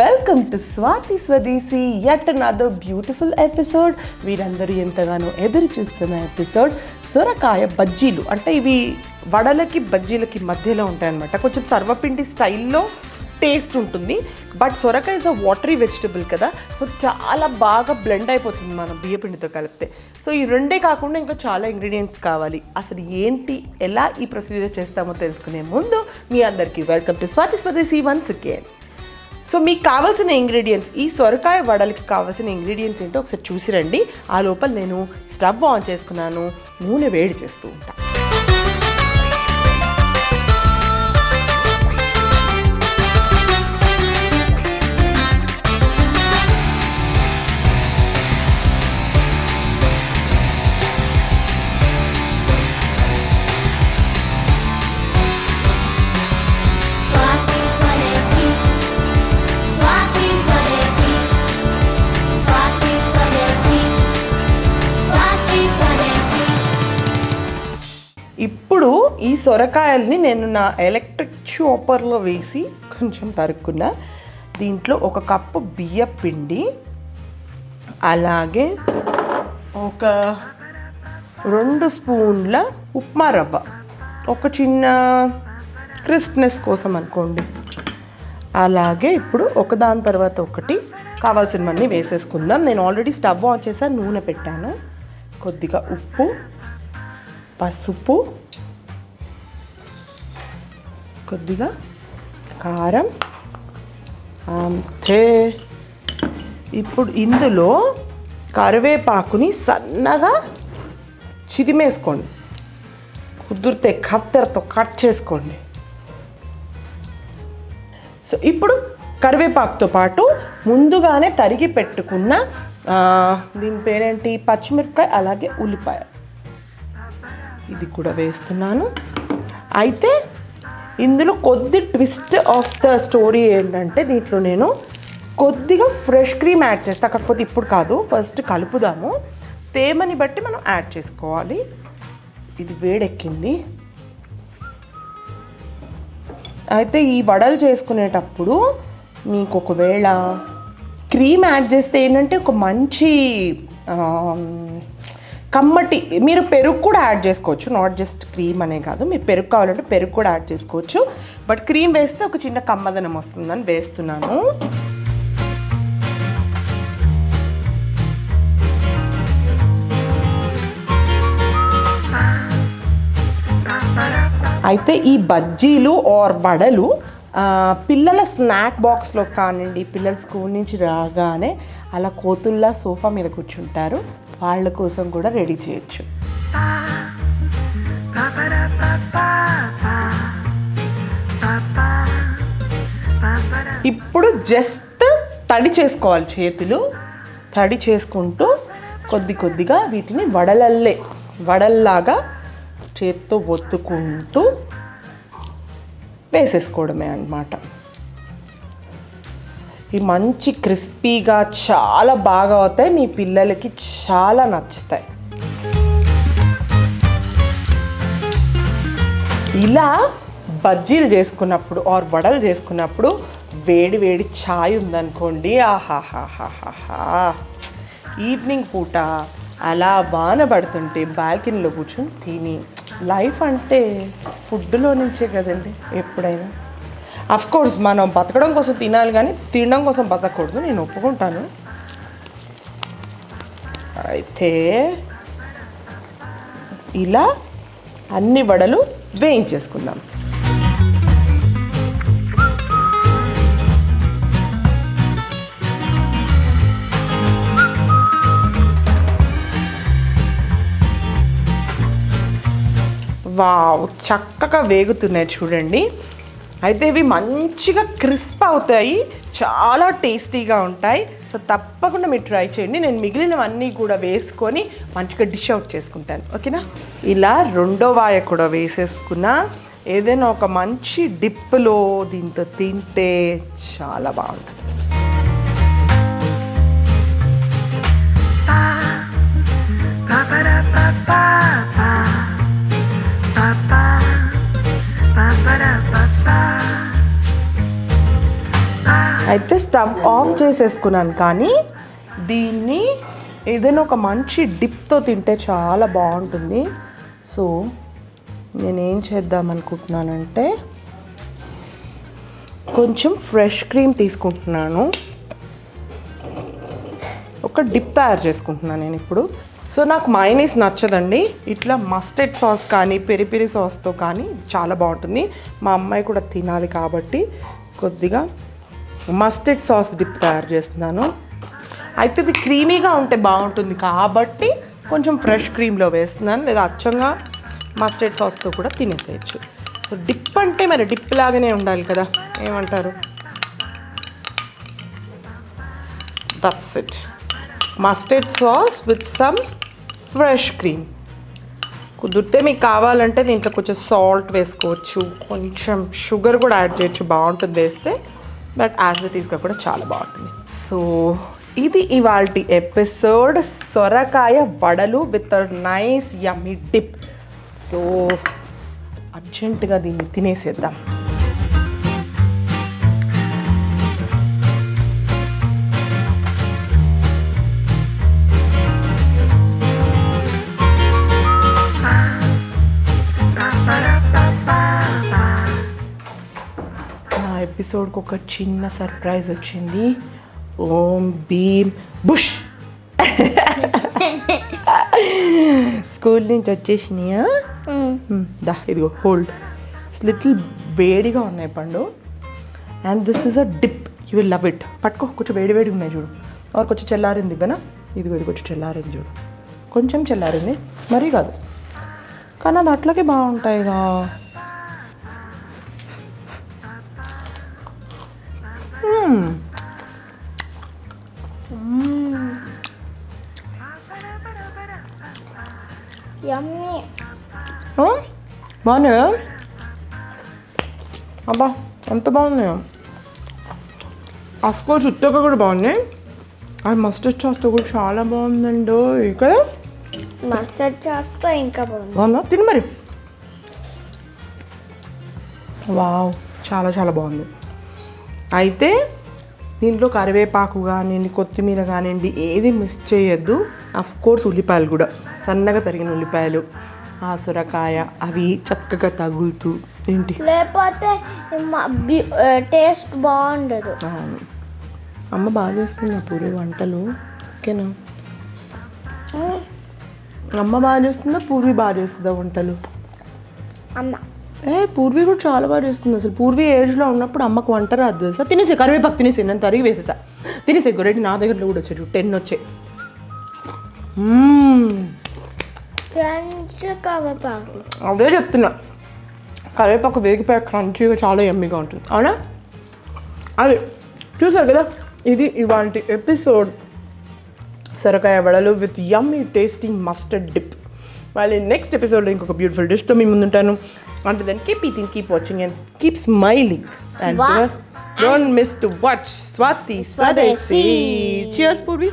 Welcome to Swathi స్వదేశీ at another beautiful episode వీరందరూ ఎంతగానో ఎదురు చూస్తున్న ఎపిసోడ్ సొరకాయ బజ్జీలు. అంటే ఇవి వడలకి బజ్జీలకి మధ్యలో ఉంటాయన్నమాట. కొంచెం సర్వపిండి స్టైల్లో టేస్ట్ ఉంటుంది. బట్ సొరకాయ ఇస్ అ వాటరీ వెజిటబుల్ కదా. సో చాలా బాగా బ్లెండ్ అయిపోతుంది మనం బియ్యపిండితో కలిపితే. సో ఈ రెండే కాకుండా ఇంకా చాలా ఇంగ్రీడియంట్స్ కావాలి. అసలు ఏంటి ఎలా ఈ ప్రొసీజర్ చేస్తామో తెలుసుకునే ముందు మీ అందరికీ వెల్కమ్ టు స్వాతి స్వదేశీ వన్స్ కేర్ సో మీకు కావాల్సిన ఇంగ్రీడియంట్స్ ఈ సొరకాయ వడలకి కావాల్సిన ఇంగ్రీడియంట్స్ ఏంటో ఒకసారి చూసి రండి. ఆ లోపల నేను స్టవ్ ఆన్ చేసుకున్నాను. నూనె వేడి చేస్తూ ఉంటాను ఈ సొరకాయల్ని నేను నా ఎలక్ట్రిక్ చాపర్లో వేసి కొంచెం తరుక్కున్నా. దీంట్లో ఒక కప్పు బియ్య పిండి అలాగే ఒక రెండు స్పూన్ల ఉప్మా రవ్వ. ఒక చిన్న క్రిస్ప్నెస్ కోసం అనుకోండి. అలాగే ఇప్పుడు ఒకదాని తర్వాత ఒకటి కావాల్సినవన్నీ వేసేసుకుందాం. నేను ఆల్రెడీ స్టవ్ ఆన్ చేసా నూనె పెట్టాను. కొద్దిగా ఉప్పు పసుపు కొద్దిగా కారం. అంతే ఇప్పుడు ఇందులో కరివేపాకుని సన్నగా చిదిమేసుకోండి. కుదిరితే కత్తెరతో కట్ చేసుకోండి. సో ఇప్పుడు కరివేపాకుతో పాటు ముందుగానే తరిగి పెట్టుకున్న దీని పేరేంటి? పచ్చిమిరపకాయ అలాగే ఉల్లిపాయ. ఇది కూడా వేస్తున్నాను. అయితే ఇందులో కొద్ది ట్విస్ట్ ఆఫ్ ద స్టోరీ ఏంటంటే దీంట్లో నేను కొద్దిగా ఫ్రెష్ క్రీమ్ యాడ్ చేస్తా. కాకపోతే ఇప్పుడు కాదు ఫస్ట్ కలుపుదాము. తేమని బట్టి మనం యాడ్ చేసుకోవాలి. ఇది వేడెక్కింది. అయితే ఈ వడలు చేసుకునేటప్పుడు మీకు ఒకవేళ క్రీమ్ యాడ్ చేస్తే ఏంటంటే ఒక మంచి కమ్మటి మీరు పెరుగు కూడా యాడ్ చేసుకోవచ్చు. నాట్ జస్ట్ క్రీమ్ అనే కాదు. మీరు పెరుగు కావాలంటే పెరుగు కూడా యాడ్ చేసుకోవచ్చు. బట్ క్రీమ్ వేస్తే ఒక చిన్న కమ్మదనం వస్తుందని వేస్తున్నాను. అయితే ఈ బజ్జీలు ఆర్ వడలు పిల్లల స్నాక్ బాక్స్లో కానివ్వండి పిల్లలు స్కూల్ నుంచి రాగానే అలా కోతుల్లా సోఫా మీద కూర్చుంటారు. వాళ్ళ కోసం కూడా రెడీ చేయొచ్చు. ఇప్పుడు జస్ట్ తడి చేసుకోవాలి చేతులు. తడి చేసుకుంటూ కొద్ది కొద్దిగా వీటిని వడలల్లే వడల్లాగా చేత్తో ఒత్తుకుంటూ వేసేసుకోవడమే అన్నమాట. ఈ మంచి క్రిస్పీగా చాలా బాగా అవుతాయి. మీ పిల్లలకి చాలా నచ్చుతాయి. ఇలా బజ్జీలు చేసుకున్నప్పుడు ఆర్ వడలు చేసుకున్నప్పుడు వేడి వేడి ఛాయ్ ఉందనుకోండి. ఆహాహాహాహా. ఈవినింగ్ పూట అలా వాన పడుతుంటే బాల్కనీలో కూర్చొని తిని. లైఫ్ అంటే ఫుడ్లో నుంచే కదండి ఎప్పుడైనా. అఫ్ కోర్స్ మనం బతకడం కోసం తినాలి కానీ తినడం కోసం బతకూడదు నేను ఒప్పుకుంటాను. అయితే ఇలా అన్ని వడలు వేయించేసుకుందాం. వావ్ చక్కగా వేగుతున్నాయి చూడండి. అయితే ఇవి మంచిగా క్రిస్ప్ అవుతాయి చాలా టేస్టీగా ఉంటాయి సో తప్పకుండా మీరు ట్రై చేయండి నేను మిగిలినవన్నీ కూడా వేసుకొని మంచిగా డిష్ అవుట్ చేసుకుంటాను ఓకేనా ఇలా రెండో వాయ కూడా వేసేసుకున్నా ఏదైనా ఒక మంచి డిప్లో దీంతో తింటే చాలా బాగుంటుంది అయితే స్టవ్ ఆఫ్ చేసేసుకున్నాను కానీ దీన్ని ఏదైనా ఒక మంచి డిప్తో తింటే చాలా బాగుంటుంది. సో నేనేం చేద్దాం అనుకుంటున్నానంటే కొంచెం ఫ్రెష్ క్రీమ్ తీసుకుంటున్నాను. ఒక డిప్ తయారు చేసుకుంటున్నాను నేను ఇప్పుడు. సో నాకు మైనీస్ నచ్చదండి. ఇట్లా మస్టర్డ్ సాస్ కానీ పెరి పెరి సాస్తో కానీ చాలా బాగుంటుంది. మా అమ్మాయి కూడా తినాలి కాబట్టి కొద్దిగా మస్టర్డ్ సాస్ డిప్ తయారు చేస్తున్నాను. అయితే ఇది క్రీమీగా ఉంటే బాగుంటుంది కాబట్టి కొంచెం ఫ్రెష్ క్రీమ్లో వేస్తున్నాను. లేదా అచ్చంగా మస్టర్డ్ సాస్తో కూడా తినేసేయచ్చు. సో డిప్ అంటే మరి డిప్ లాగానే ఉండాలి కదా? ఏమంటారు? That's it mustard sauce with some fresh cream కుదిరితే మీకు కావాలంటే దీంట్లో కొంచెం సాల్ట్ వేసుకోవచ్చు. కొంచెం షుగర్ కూడా యాడ్ చేయొచ్చు. బాగుంటుంది వేస్తే. బట్ యాజ్ ఇట్ ఈస్గా కూడా చాలా బాగుంటుంది. సో ఇది ఇవాళ ఎపిసోడ్. సొరకాయ వడలు with nice yummy dip. So అర్జెంటుగా దీన్ని తినేసేద్దాం. ఎపిసోడ్కి ఒక చిన్న సర్ప్రైజ్ వచ్చింది. ఓం భీమ్ బుష్. స్కూల్ నుంచి వచ్చేసినాయా? దా ఇదిగో హోల్డ్ లిటిల్ వేడిగా ఉన్నాయి పండు. And this is a dip you will love it పట్టుకో కొంచెం వేడి వేడి ఉన్నాయి చూడు. ఆర్ కొంచెం చల్లారింది ఇవ్వనా? ఇదిగో ఇది కొంచెం చల్లారింది చూడు. కొంచెం చల్లారింది మరీ కాదు. కానీ అది అట్లకే బాగుంటాయిగా. యమ్మీ? బాగున్నాయా? అబ్బా ఎంత బాగున్నాయో. కోర్స్ ఉత్తగా కూడా బాగున్నాయి. అది మస్టర్డ్ సాస్తో కూడా చాలా బాగుందండి. కదా? మస్టర్డ్ చాస్తో ఇంకా బాగుంది. బాగుందా? తిని మరి. వావ్ చాలా చాలా బాగుంది. అయితే దీంట్లో కరివేపాకు కానివ్వండి కొత్తిమీర కానివ్వండి ఏది మిస్ చేయొద్దు. అఫ్ కోర్స్ ఉల్లిపాయలు కూడా. సన్నగా తరిగిన ఉల్లిపాయలు ఆ సొరకాయ అవి చక్కగా తగులుతూ ఏంటి? లేకపోతే టేస్ట్ బాగుండదు. అవును. అమ్మ బాగా చేస్తుంది పూరి వంటలు. ఓకేనా? అమ్మ బాగా చేస్తుందా? పూర్వి బాగా చేస్తుందా వంటలు? అమ్మ. ఏ పూర్వి కూడా చాలా బాగా చేస్తుంది అసలు. పూర్వి ఏజ్లో ఉన్నప్పుడు అమ్మకు వంట రాదు తెలుసా? తినేసే కరివేపాకు తినేసే నేను తరిగి వేసేసా. తినేసే గొర్రెటి నా దగ్గరలో కూడా వచ్చాయి టెన్ వచ్చాయి అదే చెప్తున్నా. కరివేపాకు వేగిపోయా క్రంచీగా చాలా ఎమ్మిగా ఉంటుంది. అవునా? అది చూసారు కదా? ఇది ఇవాళ ఎపిసోడ్. సొరకాయ వడలు with yummy tasting mustard dip మళ్ళీ నెక్స్ట్ ఎపిసోడ్లో ఇంకొక బ్యూటిఫుల్ డిష్తో మీ ముందుంటాను. అంటే then keep eating keep watching and keep smiling and don't miss to watch Swathi Swadeshi. Cheers Purvi